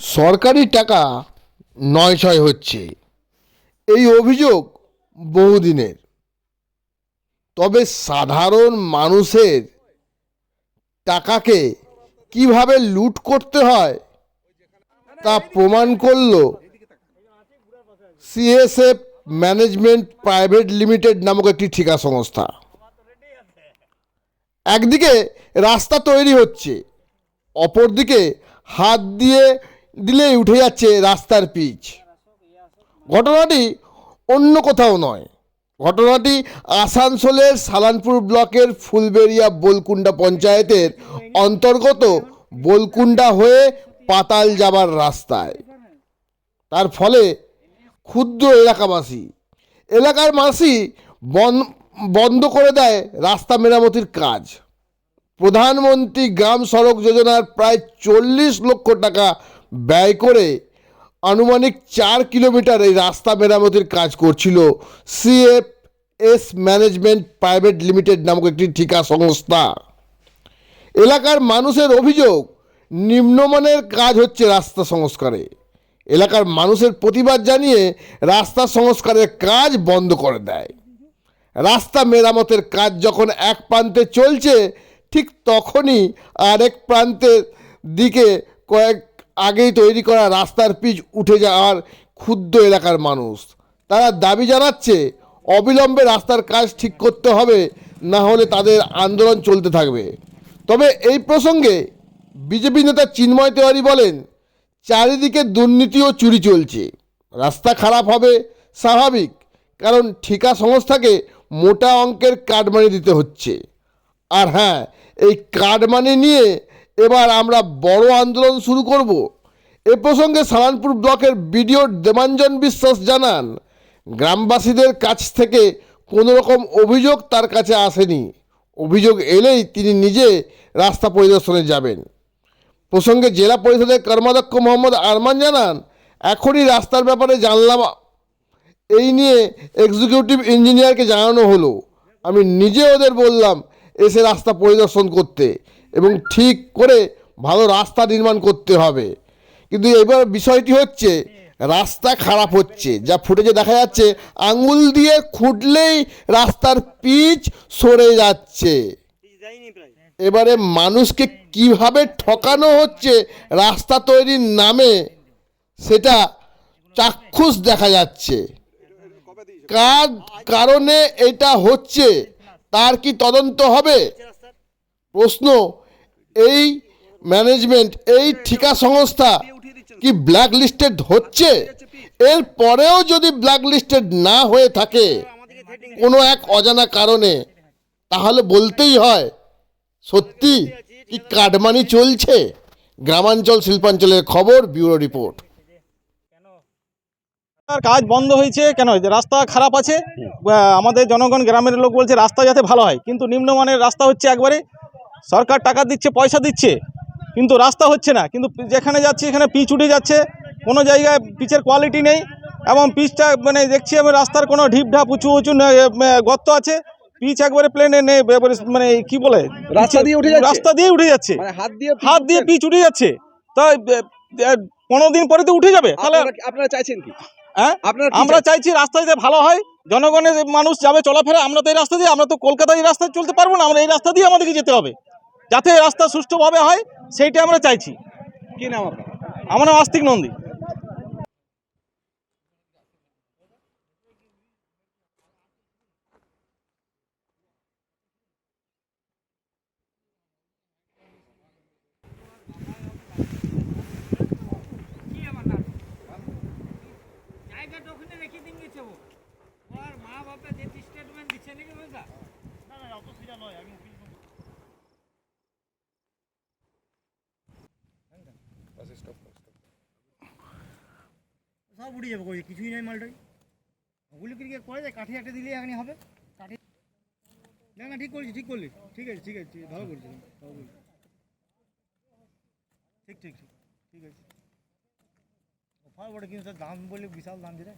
সরকারি টাকা নয় ছয় হচ্ছে। এই অভিযোগ বহুদিনের। তবে সাধারণ মানুষের টাকাকে কীভাবে লুট করতে হয় তা প্রমাণ করল সিএসএফ ম্যানেজমেন্ট প্রাইভেট লিমিটেড নামক একটি ঠিকা সংস্থা। একদিকে রাস্তা তৈরি হচ্ছে, অপরদিকে হাত দিয়ে দিলেই উঠে যাচ্ছে রাস্তার পিচ। ঘটনাটি অন্য কোথাও নয়। ঘটনাটি আসানসোলের সালানপুর ব্লকের ফুলবেড়িয়া বোলকুন্ডা পঞ্চায়েতের অন্তর্গত বোলকুন্ডা হয়ে পাতাল যাবার রাস্তায়। তার ফলে ক্ষুদ্র এলাকাবাসী, এলাকার মাসি বন- বন্ধ করে দেয় রাস্তা মেরামতির কাজ। প্রধানমন্ত্রী গ্রাম সড়ক যোজনার প্রায় চল্লিশ লক্ষ টাকা ব্যয় করে আনুমানিক চার কিলোমিটার এই রাস্তা মেরামতির কাজ করছিল CF S management private limited নামক একটি ঠিকা সংস্থা। এলাকার মানুষের অভিযোগ, নিম্নমানের কাজ হচ্ছে রাস্তা সংস্কারে। এলাকার মানুষের প্রতিবাদ জানিয়ে রাস্তা সংস্কারের কাজ বন্ধ করে দেয়। রাস্তা মেরামতের কাজ যখন এক প্রান্তে চলছে, ঠিক তখনই আরেক প্রান্তের দিকে কয়েক আগেই তৈরি করা রাস্তার পিচ উঠে যাওয়ার ক্ষুদ্র এলাকার মানুষ। তারা দাবি জানাচ্ছে, অবিলম্বে রাস্তার কাজ ঠিক করতে হবে, না হলে তাদের আন্দোলন চলতে থাকবে। তবে এই প্রসঙ্গে বিজেপি নেতা চিন্ময় তেওয়ারি বলেন, চারিদিকে দুর্নীতি ও চুরি চলছে। রাস্তা খারাপ হবে স্বাভাবিক, কারণ ঠিকা সংস্থাকে মোটা অঙ্কের কাটমানি দিতে হচ্ছে। আর হ্যাঁ এই কাটমানি নিয়ে এবার আমরা বড় আন্দোলন শুরু করব। এ প্রসঙ্গে সালানপুর ব্লকের বিডিও দেবাঞ্জন বিশ্বাস জানান, গ্রামবাসীদের কাছ থেকে কোনো রকম অভিযোগ তার কাছে আসেনি। অভিযোগ এলেই তিনি নিজে রাস্তা পরিদর্শনে যাবেন। প্রসঙ্গে জেলা পরিষদের কর্মাধ্যক্ষ মোহাম্মদ আরমান জানান, এখনই রাস্তার ব্যাপারে জানলাম, এই নিয়ে এক্সিকিউটিভ ইঞ্জিনিয়ারকে জানানো হলো। আমি নিজে ওদের বললাম, এসে রাস্তা পরিদর্শন করতে। এবং ঠিক করে ভালো রাস্তা নির্মাণ করতে হবে। কিন্তু এবার বিষয়টি হচ্ছে, রাস্তা খারাপ হচ্ছে। যা ফুটেজে দেখা যাচ্ছে, আঙুল দিয়ে খুঁটলেই রাস্তার পিচ সরে যাচ্ছে। এবারে মানুষকে কীভাবে ঠকানো হচ্ছে রাস্তা তৈরির নামে, সেটা চাক্ষুষ দেখা যাচ্ছে। কার কারণে এটা হচ্ছে, তার কি তদন্ত হবে? প্রশ্ন এই ম্যানেজমেন্ট এই ঠিকা সংস্থা কি ব্ল্যাক লিস্টেড হচ্ছে? এর পরেও যদি ব্ল্যাক লিস্টেড না হয়ে থাকে কোনো এক অজানা কারণে তাহলে বলতেই হয় সত্যি কি কাটমানি চলছে? গ্রামাঞ্চল শিল্পাঞ্চলের খবর ব্যুরো রিপোর্ট। কাজ বন্ধ হয়েছে কেন? রাস্তা খারাপ আছে আমাদের জনগণ গ্রামের লোক বলছে রাস্তা যাতে ভালো হয় কিন্তু নিম্নমানের রাস্তা হচ্ছে একবারে সরকার টাকা দিচ্ছে পয়সা দিচ্ছে কিন্তু রাস্তা হচ্ছে না। কিন্তু যেখানে যাচ্ছে এখানে পিচ উঠে যাচ্ছে কোনো জায়গায় পিচের কোয়ালিটি নেই এবং পিচটা মানে দেখছি আমি রাস্তার কোনো ঢিপ ঢাপ উঁচু উঁচু নে- গর্ত আছে পিচ একবারে প্লেনে নেই মানে কি বলে? রাস্তা দিয়ে উঠে যাচ্ছে? রাস্তা দিয়ে উঠে যাচ্ছে। মানে হাত দিয়ে হাত দিয়ে পিচ উঠে যাচ্ছে। তো পনেরো দিন পরে তো উঠে যাবে। তাহলে আপনারা আপনারা চাইছেন কি? হ্যাঁ? আমরা চাইছি রাস্তা যাতে ভালো হয় জনগণের মানুষ যাবে চলাফেরা আমরা তো এই রাস্তা দিয়ে আমরা তো কলকাতায় এই রাস্তায় চলতে পারব না আমরা এই রাস্তা দিয়ে আমাদেরকে যেতে হবে। যাতে রাস্তা সুষ্ঠুভাবে হয় সেইটা আমরা চাইছি। কি নাম আপনার? আমার নাম আস্তিক নন্দী। মা বাবা যে স্টেটমেন্ট দিচ্ছে নাকি বুঝলা না না অত সোজা নয় আমি সব উড়ে যাবে, কই, কিছুই নাই মালটাই। ওগুলো কি করা যায়? কাঠি একটা দিলে এখানে হবে। কাঠি না না, ঠিক করেছি ঠিক করলি। ঠিক আছে ঠিক আছে, ভালো করছি ভালো করছি ঠিক ঠিক ঠিক ঠিক আছে। অফার বড় কিন্তু দাম বলে বিশাল দাম দিলে।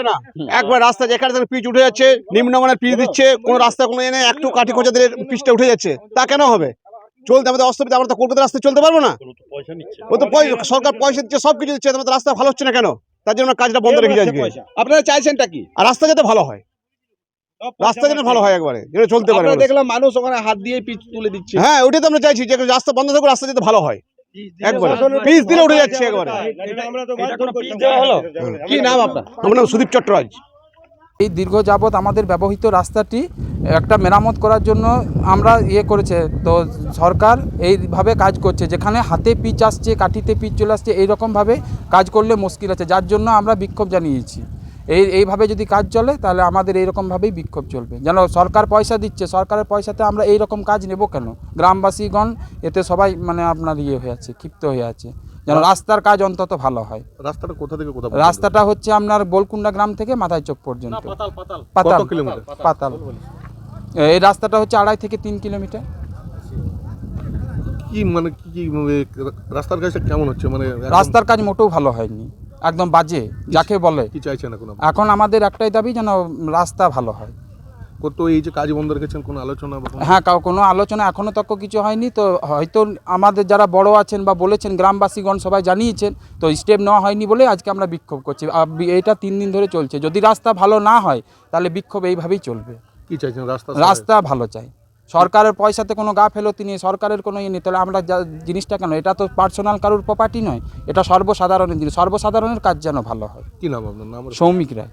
হচ্ছে না। একবার রাস্তা যেখানে সেখানে পিচ উঠে যাচ্ছে নিম্নমানের পিচ দিচ্ছে কোন রাস্তা কোনো এনে একটু কাঠি খোঁজা দিলে পিচটা উঠে যাচ্ছে তা কেন হবে? চলতে আমাদের অসুবিধা আমরা তো কলকাতা রাস্তায় চলতে পারব না। ও তো পয়সা সরকার পয়সা দিচ্ছে সব কিছু দিচ্ছে আমাদের রাস্তা ভালো হচ্ছে না কেন? তার জন্য কাজটা বন্ধ রেখে আজকে। আপনারা চাইছেনটা কি? আর রাস্তা যাতে ভালো হয়। রাস্তা যেন ভালো হয় একবারে যেটা চলতে পারে দেখলাম মানুষ ওখানে হাত দিয়ে পিচ তুলে দিচ্ছে। হ্যাঁ ওইটাই তো আমরা চাইছি যে রাস্তা বন্ধ থাকুক রাস্তা যাতে ভালো হয়। একবারে। পিচ দিলে উঠে যাচ্ছে একবারে। কি নাম আপনার? আমার নাম সুদীপ চট্টরাজ এই দীর্ঘ যাবৎ আমাদের ব্যবহৃত রাস্তাটি একটা মেরামত করার জন্য আমরা ইয়ে করেছে। তো সরকার এইভাবে কাজ করছে যেখানে হাতে পিচ আসছে কাঠিতে পিচ চলে আসছে এইরকমভাবে কাজ করলে মুশকিল আছে। যার জন্য আমরা বিক্ষোভ জানিয়েছি। এই এইভাবে যদি কাজ চলে তাহলে আমাদের এইরকমভাবেই বিক্ষোভ চলবে। যেন সরকার পয়সা দিচ্ছে সরকারের পয়সাতে আমরা এই রকম কাজ নেব কেন? গ্রামবাসীগণ এতে সবাই মানে আপনার ইয়ে হয়ে আছে ক্ষিপ্ত হয়ে আছে। যেন রাস্তার কাজ অন্তত ভালো হয়। রাস্তাটা কোথা থেকে কোথা রাস্তাটা হচ্ছে আপনার বোলকুন্ডা গ্রাম থেকে মাথায় চোখ পর্যন্ত। পাতাল কিলোমিটার? পাতাল এই রাস্তাটা হচ্ছে আড়াই থেকে তিন কিলোমিটার। কি মানে কি কি মানে রাস্তার কাজটা কেমন হচ্ছে? মানে রাস্তার কাজ মোটেও ভালো হয়নি। একদম বাজে যাকে বলে। কি চাইছেন এখন আপনি? এখন আমাদের একটাই দাবি যেন রাস্তা ভালো হয়। কত এই যে কাজ বন্ধ রেখেছেন কোনো আলোচনা বা কোনো- হ্যাঁ কাউ- কোনো আলোচনা এখনও তক কিছু হয়নি তো হয়তো আমাদের যারা বড় আছেন বা বলেছেন গ্রামবাসীগণ সবাই জানিয়েছেন তো স্টেপ নেওয়া হয়নি বলে আজকে আমরা বিক্ষোভ করছি। আর বি- এটা তিন দিন ধরে চলছে। যদি রাস্তা ভালো না হয় তাহলে বিক্ষোভ এইভাবেই চলবে। কি চাইছেন? রাস্তা রাস্তা ভালো চাই। সরকারের পয়সাতে কোনো গা ফেলো তিনি সরকারের কোনো ইয়ে নেই। তাহলে আমরা যা- জিনিসটা কেন? এটা তো পার্সোনাল কারোর প্রপার্টি নয় এটা সর্বসাধারণের জিনিস। সর্বসাধারণের কাজ যেন ভালো হয়। কি নাম আপনার? নাম সৌমিক রায়।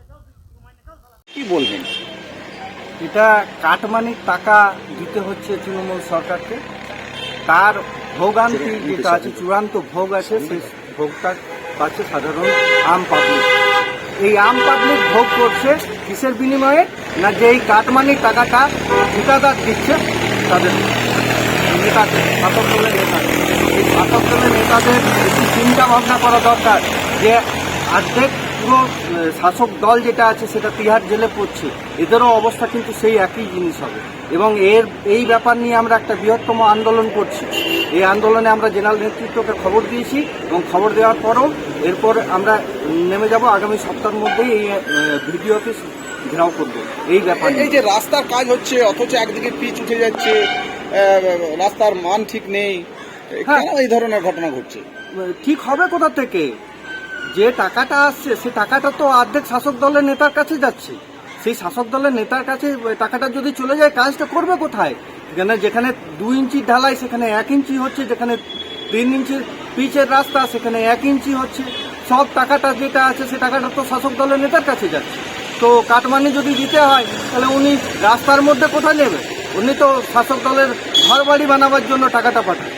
কি বলবেন? এটা কাটমানির টাকা দিতে হচ্ছে তৃণমূল সরকারকে। তার ভোগান্তি যেটা আছে চূড়ান্ত ভোগ আছে সেই ভোগটা পাচ্ছে সাধারণ আম পাবলিক এই আম পাবলিক ভোগ করছে কিসের বিনিময়ে? না যে এই কাটমানির টাকাটা ঠিকাদার দিচ্ছে? তাদের নেতাদের শাসক দলের নেতাদের। এই দলের নেতাদের একটু চিন্তা ভাবনা করা দরকার যে অর্ধেক পুরো শাসক দল যেটা আছে সেটা তিহার জেলে পড়ছে। এদেরও অবস্থা কিন্তু সেই একই জিনিস হবে। এবং এর, এই ব্যাপার নিয়ে আমরা একটা বৃহত্তম আন্দোলন করছি। এই আন্দোলনে আমরা জেনারেল নেতৃত্বকে খবর দিয়েছি এবং খবর দেওয়ার পরও এরপর আমরা নেমে যাব আগামী সপ্তাহের মধ্যেই এই ভিডিও অফিস ঘেরাও করব। এই ব্যাপার। এই যে রাস্তার কাজ হচ্ছে অথচ একদিকে পিচ উঠে যাচ্ছে রাস্তার মান ঠিক নেই হ্যাঁ। কেন এই ধরনের ঘটনা ঘটছে? ঠিক হবে কোথা থেকে? যে টাকাটা আসছে সে টাকাটা তো অর্ধেক শাসক দলের নেতার কাছে যাচ্ছে। সেই শাসক দলের নেতার কাছে টাকাটা যদি চলে যায় কাজটা করবে কোথায়? যেখানে যেখানে দুই ইঞ্চি ঢালাই, সেখানে এক ইঞ্চি হচ্ছে, যেখানে তিন ইঞ্চির পিচের রাস্তা, সেখানে এক ইঞ্চি হচ্ছে। সব টাকাটা যেটা আছে, সে টাকাটা তো শাসক দলের নেতার কাছে যাচ্ছে। তো কাটমানি যদি দিতে হয়, তাহলে উনি রাস্তার মধ্যে কোথায় নেবে? উনি তো শাসক দলের ঘর বাড়ি বানাবার জন্য টাকাটা পাঠাচ্ছে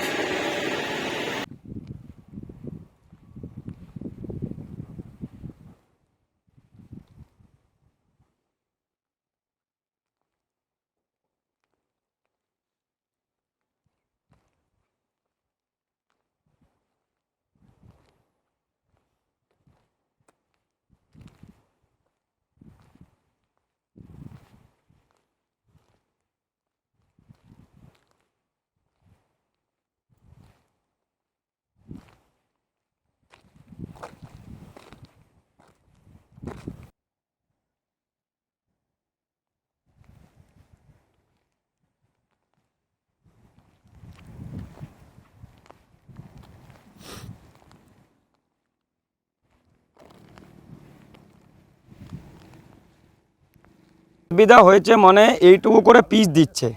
সুবিধা হয়েছে মানে এইটুকু করে পিস দিচ্ছে।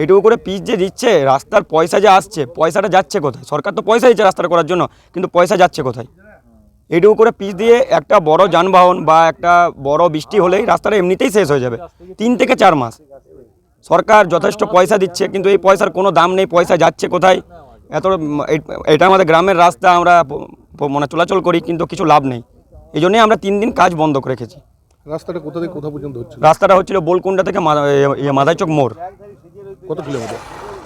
এইটুকু করে পিস যে দিচ্ছে, রাস্তার পয়সা যে আসছে, পয়সাটা যাচ্ছে কোথায়? সরকার তো পয়সা দিচ্ছে রাস্তাটা করার জন্য, কিন্তু পয়সা যাচ্ছে কোথায়? এইটুকু করে পিস দিয়ে একটা বড় যানবাহন বা একটা বড় বৃষ্টি হলেই রাস্তাটা এমনিতেই শেষ হয়ে যাবে। তিন থেকে চার মাস। সরকার যথেষ্ট পয়সা দিচ্ছে, কিন্তু এই পয়সার কোনো দাম নেই, পয়সা যাচ্ছে কোথায়? এত, এটা আমাদের গ্রামের রাস্তা, আমরা মানে চলাচল করি, কিন্তু কিছু লাভ নেই। এই জন্যই আমরা তিন দিন কাজ বন্ধ রেখেছি। রাস্তাটা কোথা থেকে কোথা পর্যন্ত হচ্ছে? রাস্তাটা হচ্ছিল বোলকুন্ডা থেকে ইয়ে মাদাইচক মোড়। কত কিলোমিটার?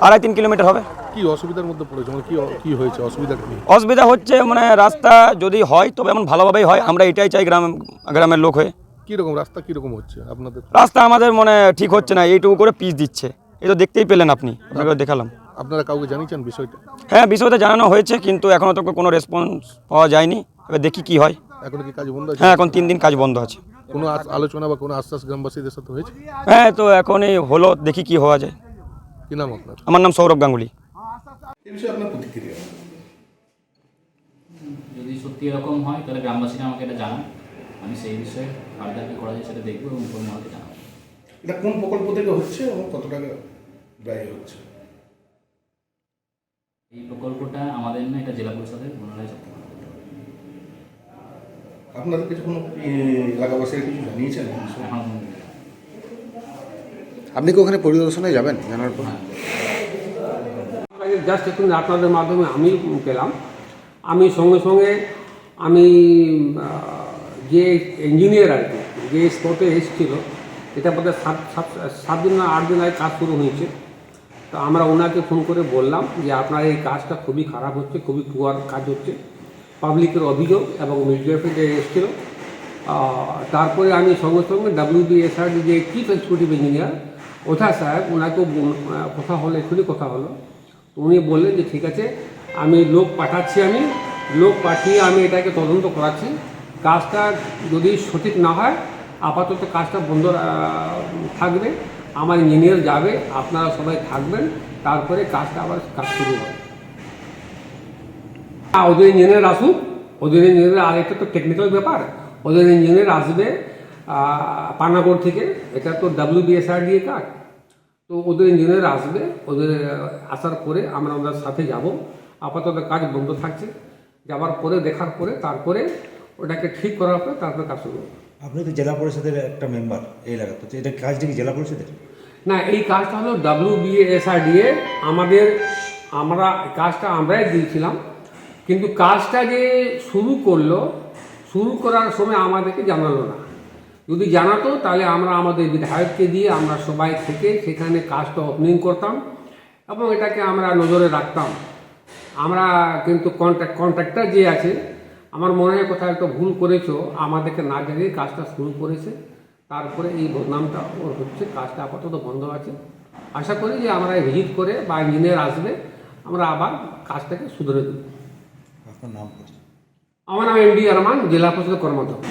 আড়াই তিন কিলোমিটার হবে। কি অসুবিধার মধ্যে পড়েছে? মানে কি কি হয়েছে? অসুবিধা কি? অসুবিধা হচ্ছে মানে রাস্তা যদি হয় তবে এমন ভালোভাবেই হয়। আমরা এটাই চাই গ্রাম গ্রামের লোক হয়ে। কীরকম রাস্তা কীরকম হচ্ছে আপনাদের? রাস্তা আমাদের মানে ঠিক হচ্ছে না এইটুকু করে পিচ দিচ্ছে। এই তো দেখতেই পেলেন আপনি আপনাকে দেখালাম। আপনারা কাউকে জানিয়েছেন বিষয়টা? হ্যাঁ বিষয়টা জানানো হয়েছে কিন্তু এখনও তো কোনো রেসপন্স পাওয়া যায়নি। এবার দেখি কি হয়। এখন কি কাজ বন্ধ আছে? হ্যাঁ এখন তিন দিন কাজ বন্ধ আছে। কোনো আলোচনা বা কোনো আশ্বাস গ্রামবাসীদের সাথে হয়েছে? হ্যাঁ তো এখন এই হলো দেখি কি হওয়া যায়। কি নাম আপনার? আমার নাম সৌরভ গাঙ্গুলি। যদি সত্যি এরকম হয় তাহলে গ্রামবাসীরা আমাকে এটা জানান। আমি সেই বিষয়ে ফার্দার কী করা যায় সেটা দেখব এবং কোনো আমাকে জানাব। এটা কোন প্রকল্প থেকে হচ্ছে এবং কত টাকা ব্যয় হচ্ছে? এই প্রকল্পটা আমাদের না এটা জেলা পরিষদের সব থেকে ভালো বলতে পারবেন। আপনাদের কিছু কোনো এলাকাবাসীরা কিছু জানিয়েছেন? আপনি কি ওখানে পরিদর্শনে যাবেন জানার পর? জাস্ট এখন আপনাদের মাধ্যমে আমি পেলাম আমি সঙ্গে সঙ্গে আমি যে ইঞ্জিনিয়ার আর কি যে স্পটে এসেছিল এটা বোধ হয় সাত সাত সাত দিন না আট দিন আগে কাজ শুরু হয়েছে। তো আমরা ওনাকে ফোন করে বললাম যে আপনার এই কাজটা খুবই খারাপ হচ্ছে খুবই পুয়ার কাজ হচ্ছে। পাবলিকের অভিযোগ এবং যে এসেছিল তারপরে আমি সঙ্গে সঙ্গে ডাব্লিউবিএসআর যে চিফ এক্সিকিউটিভ ইঞ্জিনিয়ার ওঠা সাহেব ওনাকেও কথা হলো, এক্ষুনি কথা হলো। উনি বললেন যে, ঠিক আছে, আমি লোক পাঠাচ্ছি আমি, লোক পাঠিয়ে আমি এটাকে তদন্ত করাচ্ছি। কাজটা যদি সঠিক না হয়, আপাতত কাজটা বন্ধ থাকবে। আমার ইঞ্জিনিয়ার যাবে, আপনারা সবাই থাকবেন, তারপরে কাজটা আবার কাজ শুরু হবে। ওদের ইঞ্জিনিয়ার আসুক ওদের ইঞ্জিনিয়ার আর এটা তো টেকনিক্যাল ব্যাপার ওদের ইঞ্জিনিয়ার আসবে পানাগড় থেকে এটা তো ডাব্লিউ বিএসআর দিয়ে কাজ। তো ওদের ইঞ্জিনিয়ার আসবে ওদের আসার পরে আমরা ওদের সাথে যাব আপাতত কাজ বন্ধ থাকছে যাবার পরে দেখার পরে তারপরে ওটাকে ঠিক করার পরে তারপরে কাজ শুরু আপনি তো জেলা পরিষদের একটা মেম্বার এই এলাকাতে তো এটা কাজটা কি জেলা পরিষদের? না এই কাজটা হলো ডাব্লিউ বিএসআরডিএ আমাদের আমরা কাজটা আমরাই দিয়েছিলাম। কিন্তু কাজটা যে শুরু করল, শুরু করার সময় আমাদেরকে জানালো না। যদি জানাতো, তাহলে আমরা আমাদের বিধায়ককে দিয়ে আমরা সবাই থেকে সেখানে কাজটা ওপেনিং করতাম এবং এটাকে আমরা নজরে রাখতাম। আমরা কিন্তু কন্ট্রাক্ট কন্ট্রাক্টার যে আছে, আমার মনে হয় কোথাও একটা ভুল করেছ, আমাদেরকে না জানিয়ে কাজটা শুরু করেছে। তারপরে এই বদনামটা ওর হচ্ছে, কাজটা আপাতত বন্ধ আছে। আশা করি যে আমরা ভিজিট করে বা ইঞ্জিনিয়ার আসবে, আমরা আবার কাজটাকে শুধরে দেব আপনার নাম পরিচয় আমার নাম এম ডি আরমান জেলা পরিষদ কর্মদক্ষ